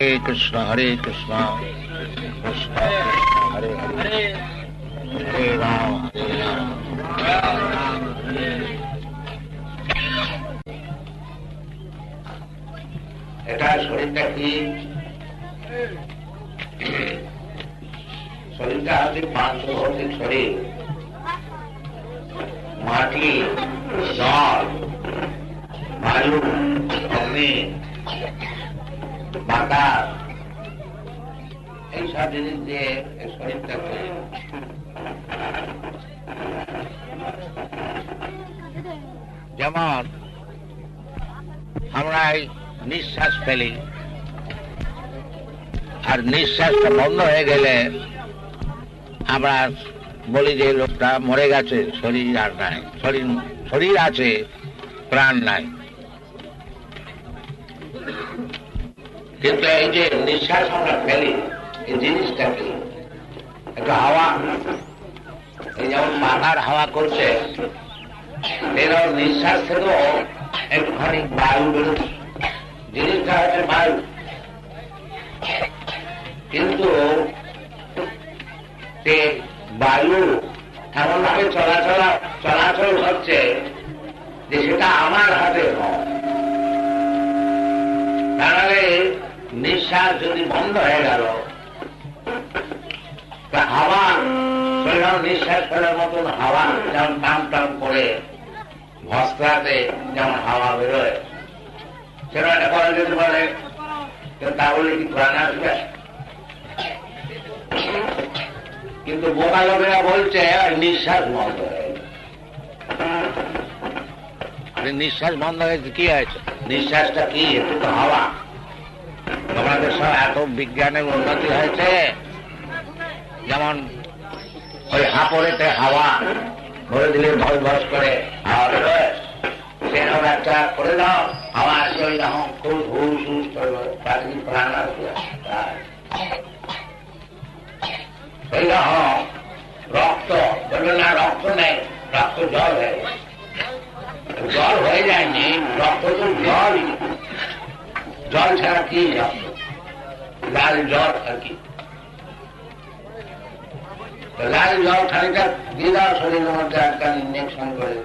হরে কৃষ্ণ হরে কৃষ্ণ কৃষ্ণ কৃষ্ণ হরে হরে হরে রাম হরে রাম এটা শরীরটা কি শরীরটা হচ্ছে পাঁচ ভৌতিক শরীর মাটি জল বায়ু অগ্নি বাতাস এইসব জিনিস দিয়ে এই। যেমন আমরা এই নিঃশ্বাস ফেলি। আর নিঃশ্বাসটা বন্ধ হয়ে গেলে আমরা বলি যে লোকটা মরে গেছে, শরীর আর নাই। শরীর শরীর আছে, প্রাণ নাই। কিন্তু এই যে নিঃশ্বাস আমরা ফেলি, এই জিনিসটা কি? একটা হাওয়া। এই যেমন পাতার হাওয়া করছে এরকম নিঃশ্বাস থেকেও একটুখানি বায়ু বেরোচ্ছে। জিনিসটা হচ্ছে বায়ু। কিন্তু বায়ু এমন ভাবে চলাচল চলাচল হচ্ছে যে সেটা আমার হাতে নয় তাহলে নিঃশ্বাস যদি বন্ধ হয়ে গেল, তা হাওয়া সেরকম নিঃশ্বাস ফেলার মতন হাওয়া যেমন টান টান করে ভস্তাতে যেমন হাওয়া বেরোয়। সেরকম একটা করা যেতে পারে তাহলে কি প্রাণ আসবে? কিন্তু বোকা লোকেরা বলছে, নিঃশ্বাস বন্ধ হয়ে। নিঃশ্বাস বন্ধ হয়েছে কি হয়েছে? নিঃশ্বাসটা কি? একটু তো হাওয়া। আমাদের সব এত বিজ্ঞানের উন্নতি হয়েছে, যেমন ওই হাঁপড়েতে হাওয়া, ভরে দিলে ভয় ভস করে হাওয়া বেরোয় সেরকম একটা করে দাও, হাওয়া আসে ওই রকম খুব হুস হুস করবে প্রাণ আসবে। এই রক্ত বলবে না, রক্ত নেই, রক্ত জল হয়ে। জল হয়ে যায়নি, রক্ত তো জল জল ছাড়া কি রক্ত লাল জল আর কি লাল জল খানিকটা দাও শরীরের মধ্যে একটা ইঞ্জেকশন করে।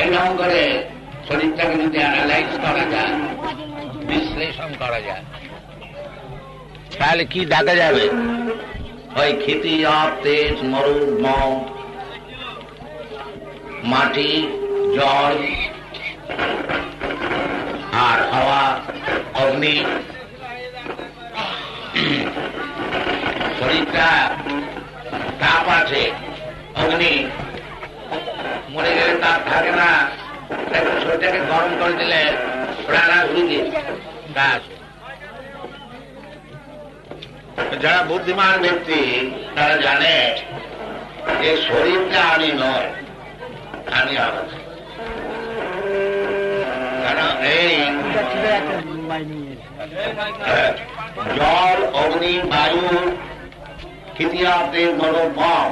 এইরকম করে শরীরটাকে যদি অ্যানালাইজ করা যায়, বিশ্লেষণ করা যায়, তাহলে কি দেখা যাবে? ওই ক্ষিতি আপ তেজ, মরু মৌ মাটি, জল আর হাওয়া, অগ্নি। শরীরটা তাপ আছে, অগ্নি। মরে গেলে তাপ থাকে না। শরীরটাকে গরম করে দিলে প্রাণ কি যারা বুদ্ধিমান ব্যক্তি, তারা জানে যে শরীরটা আমি নয়। আমি এই জল, অগ্নি, বায়ু ক্ষিতিয়াতে বড় মম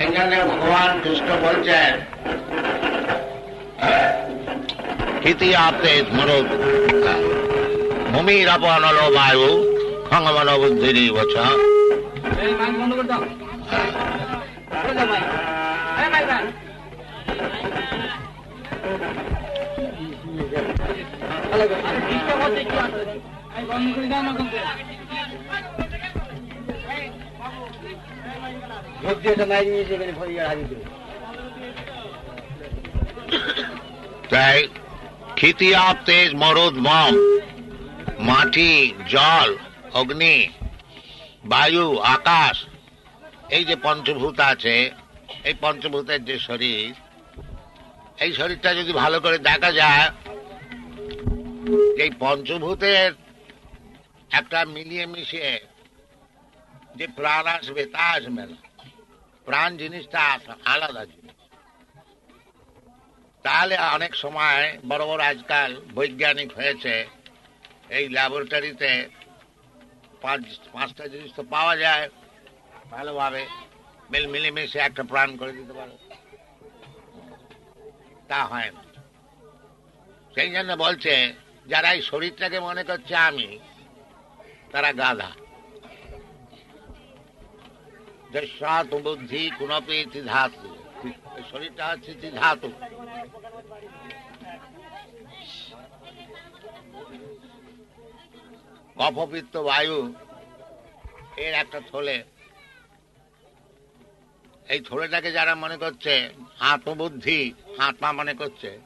এখানে ভগবান কৃষ্ণ বলছেন ক্ষিতিয়াতে মরো ভূমিরপনলো বায়ু খঙ্গমন বুদ্ধির বছ এই তাই ক্ষিতিয়া তেজ মরদ মম মাটি জল অগ্নি বায়ু আকাশ এই যে পঞ্চভূত আছে, এই পঞ্চভূতের যে শরীর, এই শরীরটা যদি ভালো করে দেখা যায়, এই পঞ্চভূতের একটা মিলিয়ে মিশিয়ে যে প্রাণ আসবে, তা আসবে না। প্রাণ জিনিসটা আলাদা জিনিস। তাহলে অনেক সময় বড় বড় আজকাল বৈজ্ঞানিক হয়েছে, এই ল্যাবরেটরিতে পাঁচ পাঁচটা জিনিস তো পাওয়া যায়। ভালোভাবে মিল মিলেমিশে একটা প্রাণ করে দিতে পারে। তা হয় না। সেই জন্য বলছে, যারা এই শরীরটাকে মনে করছে আমি, তারা গাধা। যে সাত বুদ্ধি কুণপি ধাতু শরীরটা হচ্ছে ধাতু কফপিত্ত বায়ু, এর একটা থলে। এই থলেটাকে যারা মনে করছে আত্মবুদ্ধি আত্মা মনে করছে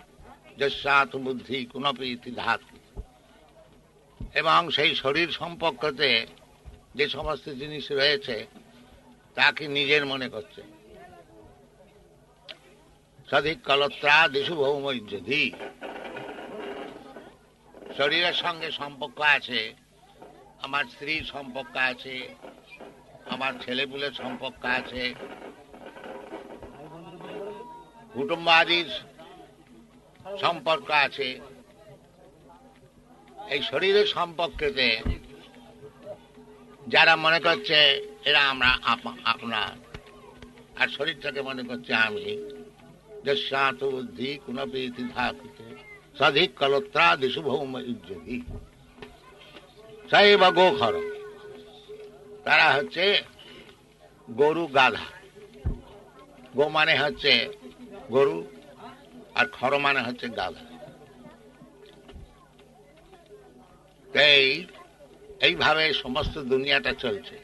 যে আত্মবুদ্ধি কুণপি ইতি এবং সেই শরীর সম্পর্কতে যে সমস্ত জিনিস রয়েছে তাকে নিজের মনে করছে? সধিক কলত্রা দেশু ভৌমৈর্যধি শরীরের সঙ্গে সম্পর্ক আছে, আমার স্ত্রীর সম্পর্ক আছে, আমার ছেলেপুলের সম্পর্ক আছে কুটুম্বাদির সম্পর্ক আছে। এই শরীরের সম্পর্কেতে যারা মনে করছে এরা আমরা আপ- আপনার। আর শরীরটাকে মনে করছে আমি। যে সাত বুদ্ধি কুণপি ইতি ধাতুতে সধিক কলত্রা দিশু ভৌম সাইবা গোখর। তারা হচ্ছে গরু গাধা। গো মানে হচ্ছে গরু আর খর মানে হচ্ছে গাধা। এই, এইভাবে সমস্ত দুনিয়াটা চলছে।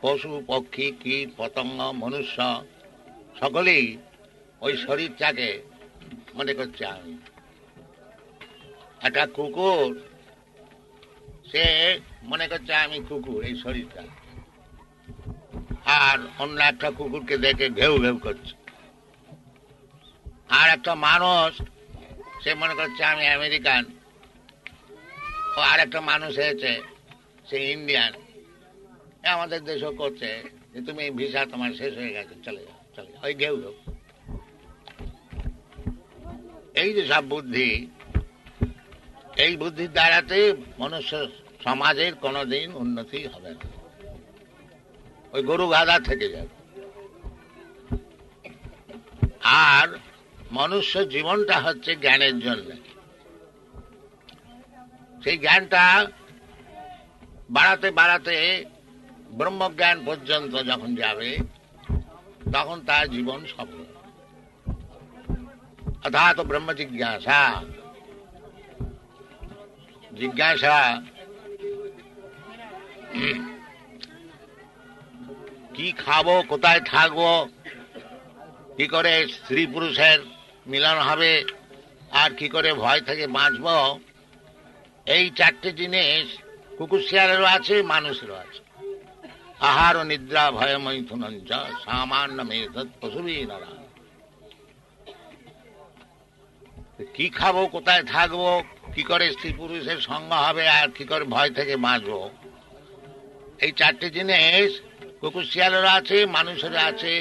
পশু, পক্ষী, কীট, পতঙ্গ, মনুষ্য, সকলেই ওই শরীরটাকে মনে করছে আমি। একটা কুকুর, সে মনে করছে আমি কুকুর, এই শরীরটা। আর অন্য একটা কুকুরকে দেখে ঘেউ ঘেউ করছে। আর একটা মানুষ, সে মনে করছে আমি আমেরিকান। ও আর একটা মানুষ হয়েছে, সে ইন্ডিয়ান। আমাদের দেশও করছে, যে তুমি ভিসা তোমার শেষ হয়ে গেছে, চলে যাও চলে যাও। ওই ঘেউ। এই যে সব বুদ্ধি, এই বুদ্ধির দ্বারাতে মনুষ্য সমাজের কোনোদিন উন্নতি হবে না। ওই গরু গাধা থেকে যাবে। আর মনুষ্য জীবনটা হচ্ছে জ্ঞানের জন্য। সেই জ্ঞানটা বাড়াতে বাড়াতে ব্রহ্মজ্ঞান পর্যন্ত যখন যাবে, তখন তার জীবন সফল অর্থাৎ ব্রহ্ম জিজ্ঞাসা জিজ্ঞাসা, কি খাব? কোথায় থাকব? কি করে স্ত্রী পুরুষের মিলন হবে। আর কি করে ভয় থেকে বাঁচবো? এই চারটে জিনিস কুকুর শিয়ালেরও আছে, মানুষেরও আছে। আহার ও নিদ্রা ভয় মৈথুন সামান্য মেধ পশুবী নারা কি খাব, কোথায় থাকব, কি করে স্ত্রী পুরুষের সঙ্গ হবে, আর কি করে ভয় থেকে বাঁচবো? এই চারটে জিনিস কুকুর শিয়ালেরও আছে, মানুষেরও আছে,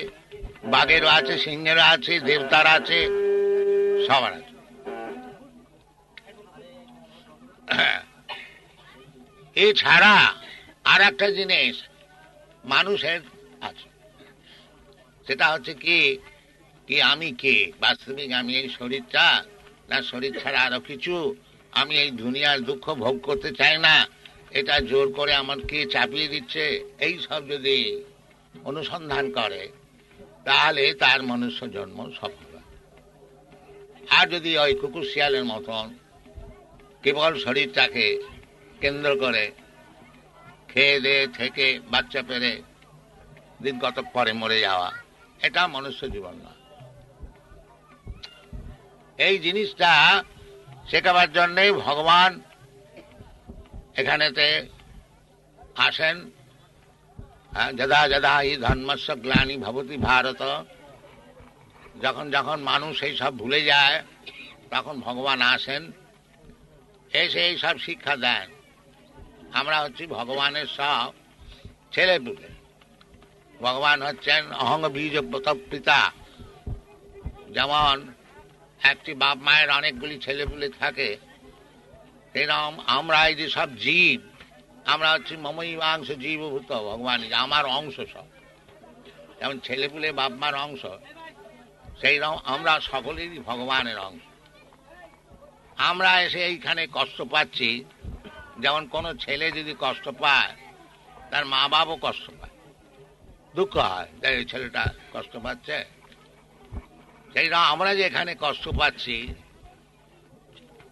বাঘেরও আছে, সিংহেরও আছে, দেবতার আছে সবার আছে। এছাড়া আর একটা জিনিস মানুষের আছে। সেটা হচ্ছে কি কি আমি কে? বাস্তবিক আমি এই শরীরটা না, শরীর ছাড়া আরও কিছু? আমি এই দুনিয়ার দুঃখ ভোগ করতে চাই না? এটা জোর করে আমাকে চাপিয়ে দিচ্ছে? এই সব যদি অনুসন্ধান করে, তাহলে তার মনুষ্য জন্ম সফল। হয়। আর যদি ওই কুকুর শিয়ালের মতন কেবল শরীরটাকে কেন্দ্র করে খেয়ে দিয়ে থেকে বাচ্চা পেরে দিন কত পরে মরে যাওয়া, এটা মনুষ্য জীবন না। এই জিনিসটা শেখাবার জন্যে ভগবান এখানেতে আসেন। যদা যদা এই ধর্মস্ব গ্লানি ভবতি ভারত। যখন যখন মানুষ এই সব ভুলে যায়, তখন ভগবান আসেন, এসে এই সব শিক্ষা দেন। আমরা হচ্ছি ভগবানের সব ছেলে পুলে। ভগবান হচ্ছেন অহং বীজ পিতা। যেমন একটি বাপ মায়ের অনেকগুলি ছেলেপুলে থাকে সেরকম আমরা এই যে সব জীব, আমরা হচ্ছি মমই অংশ জীবভূত ভগবান। আমার অংশ সব। যেমন ছেলেপুলে বাপ মার অংশ সেই আমরা সকলেরই ভগবানের অংশ আমরা এসে এইখানে কষ্ট পাচ্ছি। যেমন কোনো ছেলে যদি কষ্ট পায়, তার মা বাবাও কষ্ট পায়। দুঃখ হয় এই ছেলেটা কষ্ট পাচ্ছে। সেই আমরা যে এখানে কষ্ট পাচ্ছি,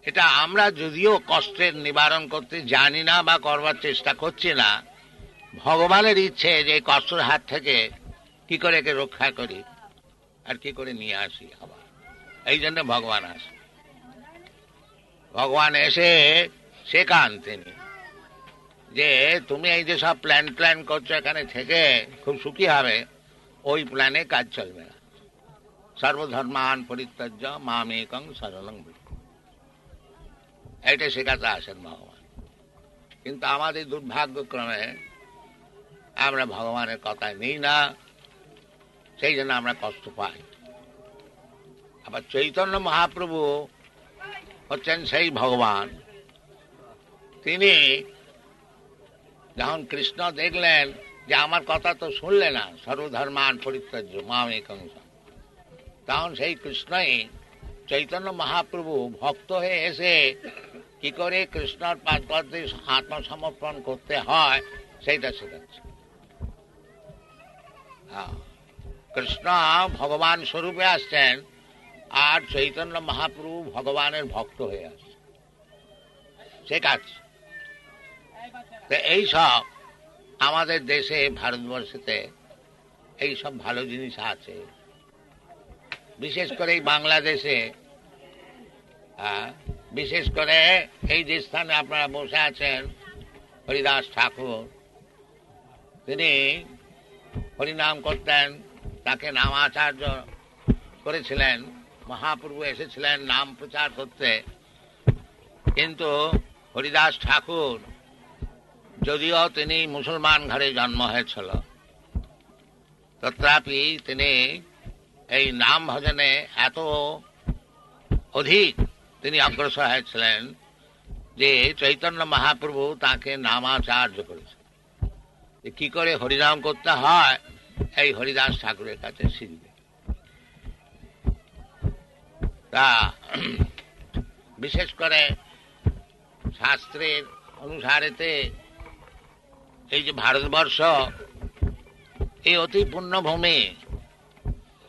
এটা আমরা যদিও কষ্টের নিবারণ করতে জানি না বা করবার চেষ্টা করছি না, ভগবানের ইচ্ছে যে কষ্টের হাত থেকে কি করে একে রক্ষা করি। আর কি করে নিয়ে আসি আবার? এই জন্য ভগবান আসে। ভগবান এসে শেখান তিনি যে তুমি এই যে সব প্ল্যান প্ল্যান করছ এখানে থেকে খুব সুখী হবে, ওই প্ল্যানে কাজ চলবে না। সর্বধর্মান পরিত্যাজ্য মামেকং সরলং ভজ। এইটা শেখাতে আসেন ভগবান। কিন্তু আমাদের দুর্ভাগ্যক্রমে আমরা ভগবানের কথায় নেই না। সেই জন্য আমরা কষ্ট পাই। আবার চৈতন্য মহাপ্রভু হচ্ছেন সেই ভগবান। তিনি যখন কৃষ্ণ দেখলেন যে আমার কথা তো শুনলে না, সর্বধর্মান পরিত্যাজ্য মা একংশ তখন সেই কৃষ্ণই চৈতন্য মহাপ্রভু ভক্ত হয়ে এসে কি করে কৃষ্ণর পাদপদে আত্মসমর্পণ করতে হয়, সেইটা শেখাচ্ছে। হ্যাঁ। কৃষ্ণ ভগবান স্বরূপে আসছেন আর চৈতন্য মহাপ্রভু ভগবানের ভক্ত হয়ে আসছে শেখাচ্ছে তো এই সব আমাদের দেশে, ভারতবর্ষেতে এই সব ভালো জিনিস আছে। বিশেষ করে এই বাংলাদেশে বিশেষ করে এই যে স্থানে আপনারা বসে আছেন, হরিদাস ঠাকুর, তিনি হরিনাম করতেন তাকে নামাচার্য করেছিলেন। মহাপ্রভু এসেছিলেন নাম প্রচার করতে। কিন্তু হরিদাস ঠাকুর, যদিও তিনি মুসলমান ঘরে জন্ম হয়েছিল, তথাপি তিনি এই নাম ভজনে এত অধিক তিনি অগ্রসর হয়েছিলেন যে চৈতন্য মহাপ্রভু তাকে নামাচার্য করেছে কি করে হরিনাম করতে হয়? এই হরিদাস ঠাকুরের কাছে শিখবে। তা, বিশেষ করে শাস্ত্রের অনুসারেতে এই যে ভারতবর্ষ, এই অতি পুণ্যভূমি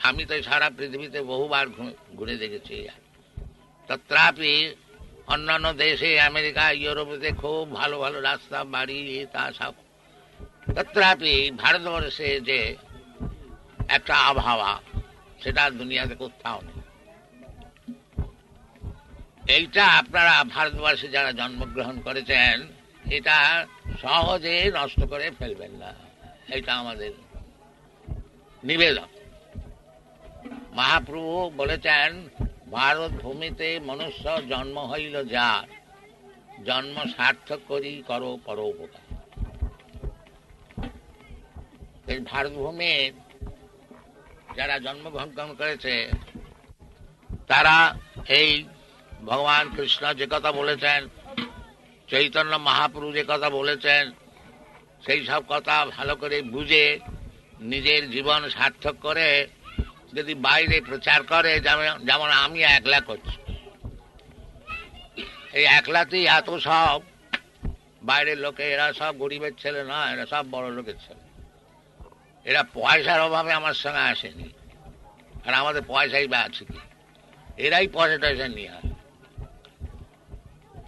আমি তো সারা পৃথিবীতে বহুবার ঘুরে দেখেছি। তত্রাপি অন্যান্য দেশে, আমেরিকা, ইউরোপেতে খুব ভালো ভালো রাস্তা, বাড়ি, তা সব। তত্রাপি ভারতবর্ষে যে একটা আবহাওয়া, সেটা দুনিয়াতে কোথাও নেই। এইটা আপনারা ভারতবর্ষে যারা জন্মগ্রহণ করেছেন, এটা সহজে নষ্ট করে ফেলবেন না। এটা আমাদের নিবেদন। মহাপ্রভু বলেছেন, ভারত ভূমিতে মনুষ্য জন্ম হইল যার, জন্ম সার্থক করি করো পরোপকার। এই ভারত ভূমির যারা জন্মগ্রহণ করেছে, তারা এই ভগবান কৃষ্ণ যে কথা বলেছেন, চৈতন্য মহাপ্রভু যে কথা বলেছেন, সেই সব কথা ভালো করে বুঝে নিজের জীবন সার্থক করে যদি বাইরে প্রচার করে, যেমন আমি একলা করছি। এই একলাতেই এত সব বাইরের লোকে, এরা সব গরিবের ছেলে না, এরা সব বড় লোকের ছেলে। এরা পয়সার অভাবে আমার সঙ্গে আসেনি। আর আমাদের পয়সাই বা আছে কি? এরাই পয়সা টয়সা নিয়ে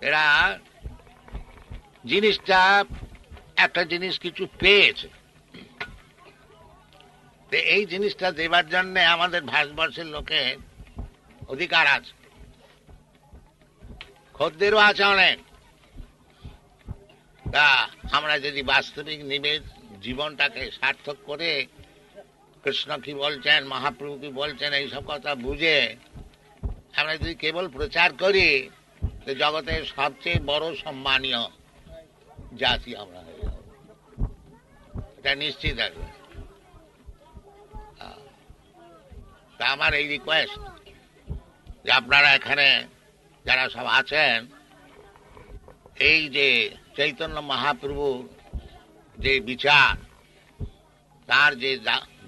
এরা জিনিসটা, একটা জিনিস কিছু পেয়েছে। এই জিনিসটা দেবার জন্য আমাদের ভারতবর্ষের লোকে অধিকার আছে। খদ্দেরও আছে অনেক। তা আমরা যদি বাস্তবিক নিবেদ জীবনটাকে সার্থক করে কৃষ্ণ কি বলছেন, মহাপ্রভু কি বলছেন এইসব কথা বুঝে আমরা যদি কেবল প্রচার করি জগতের সবচেয়ে বড় সম্মানীয় জাতি আমরা হয়ে যাব। এটা নিশ্চিত আছে। তা আমার এই রিকোয়েস্ট যে আপনারা এখানে যারা সব আছেন, এই যে চৈতন্য মহাপ্রভু যে বিচার, তার যে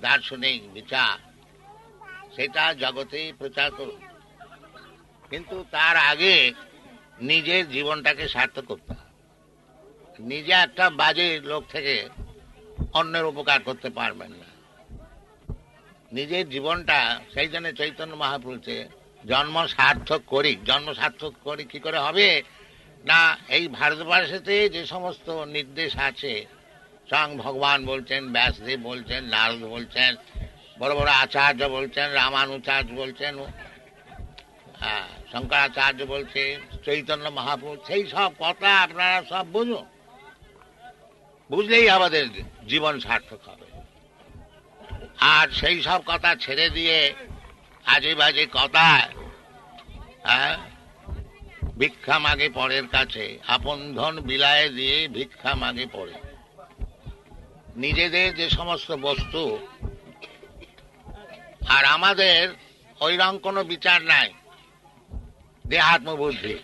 দার্শনিক বিচার, সেটা জগতেই প্রচার করুন। কিন্তু তার আগে নিজের জীবনটাকে সার্থক করতে নিজে একটা বাজে লোক থেকে অন্যের উপকার করতে পারবেন না। নিজের জীবনটা, সেই জন্য চৈতন্য মহাপুরুষে জন্ম সার্থক করি, জন্ম সার্থক করি কি করে হবে? না, এই ভারতবর্ষেতে যে সমস্ত নির্দেশ আছে স্বয়ং ভগবান বলছেন ব্যাসদেব বলছেন নারদ বলছেন বড় বড় আচার্য বলছেন রামানুচার্য বলছেন হ্যাঁ, শঙ্করাচার্য বলছে চৈতন্য মহাপুরুষ সেই সব কথা আপনারা সব বুঝুন। বুঝলেই আমাদের জীবন সার্থক হবে। আর সেই সব কথা ছেড়ে দিয়ে আজে বাজে কথা হ্যাঁ ভিক্ষা মাগে পরের কাছে আপন ধন বিলায় দিয়ে ভিক্ষা মাগে পড়ে নিজেদের যে সমস্ত বস্তু, আর আমাদের ওইরকম কোনো বিচার নাই দেহাত্ম বুদ্ধি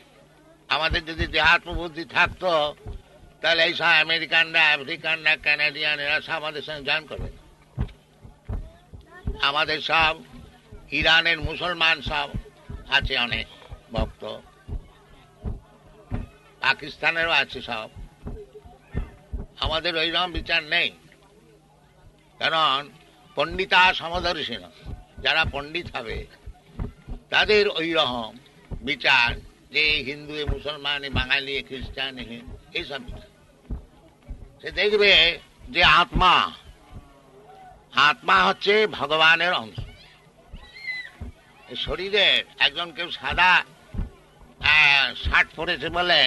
আমাদের যদি দেহাত্ম বুদ্ধি থাকতো, তাহলে এই সব আমেরিকানরা, আফ্রিকানরা কানাডিয়ান এরা সব আমাদের সঙ্গে জয়েন করবে। না। আমাদের সব, ইরানের মুসলমান সব আছে অনেক ভক্ত। পাকিস্তানেরও আছে সব। আমাদের ওইরকম বিচার নেই। কারণ পণ্ডিতা সমদর্শী যারা পণ্ডিত হবে, তাদের ওই রকম বিচার যে হিন্দু, এ মুসলমান, এ বাঙালি, এ খ্রিস্টান এইসব বিচার। সে দেখবে যে আত্মা আত্মা হচ্ছে ভগবানের অংশ। শরীরের একজন কেউ সাদা শার্ট পরেছে বলে,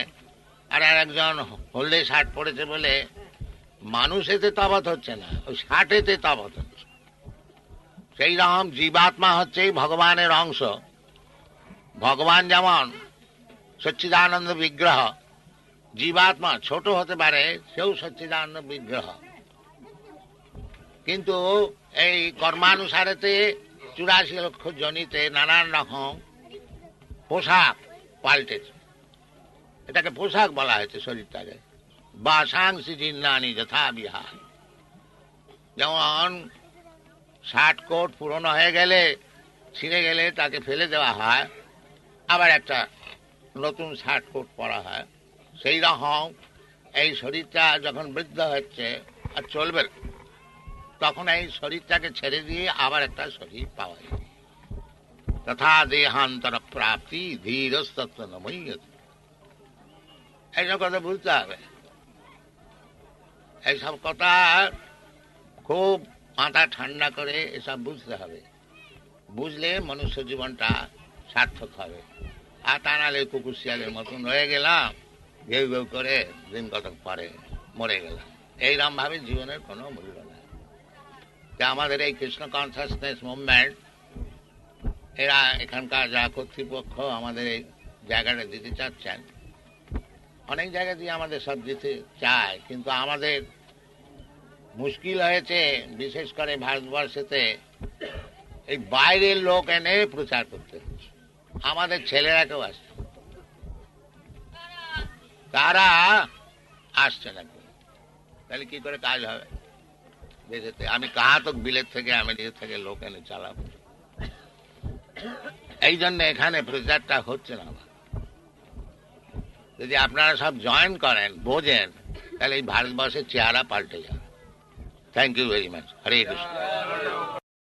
আর একজন হলদে শার্ট পরেছে বলে মানুষ এতে তফাৎ হচ্ছে না, ওই শার্টেতে তফাৎ হচ্ছে। সেই রকম জীবাত্মা হচ্ছে ভগবানের অংশ। ভগবান যেমন সচ্চিদানন্দ বিগ্রহ, জীবাত্মা ছোট হতে পারে, সেও সচ্চিদানন্দ বিগ্রহ। কিন্তু এই কর্মানুসারেতে চুরাশি লক্ষ জনিতে নানান রকম পোশাক পাল্টেছে। এটাকে পোশাক বলা হয়েছে শরীরটাকে। বাসাংশি জিন্নানি যথা বিহার। যেমন ষাট কোট পুরনো হয়ে গেলে, ছিঁড়ে গেলে তাকে ফেলে দেওয়া হয়, আবার একটা নতুন ষাট কোট পরা হয়। সেই রকম এই শরীরটা যখন বৃদ্ধ হচ্ছে আর চলবে, তখন এই শরীরটাকে ছেড়ে দিয়ে আবার একটা শরীর পাওয়া যায়। তথা দেহান্তর প্রাপ্তি ধীরস্তত্ব নময়তি এইসব কথা বুঝতে হবে। এইসব কথা খুব মাথা ঠান্ডা করে এসব বুঝতে হবে। বুঝলে মনুষ্য জীবনটা সার্থক হবে। আর তা নাহলে কুকুর শিয়ালের মতন রয়ে গেলাম, ঘেউ ঘেউ করে দিন কতক পরে মরে গেলাম। এইরকম ভাবে জীবনের কোনো মূল্য নেই। তা আমাদের এই কৃষ্ণ কনসাসনেস মুভমেন্ট এরা এখানকার যা কর্তৃপক্ষ আমাদের এই জায়গাটা দিতে চাচ্ছেন অনেক জায়গা দিয়ে আমাদের সব দিতে চায়, কিন্তু আমাদের মুশকিল হয়েছে, বিশেষ করে ভারতবর্ষেতে এই বাইরের লোক এনে প্রচার করতে হচ্ছে। আমাদের ছেলেরা কেউ আসছে তারা আসছে না তাহলে কি করে কাজ হবে? দেশেতে আমি কাহা তো বিলেত থেকে আমেরিকা থেকে লোক এনে চালাবো? এই জন্য এখানে প্রচারটা হচ্ছে না। যদি আপনারা সব জয়েন করেন, বোঝেন, তাহলে এই ভারতবর্ষের চেহারা পাল্টে যাবে। Thank you very much Hare Krishna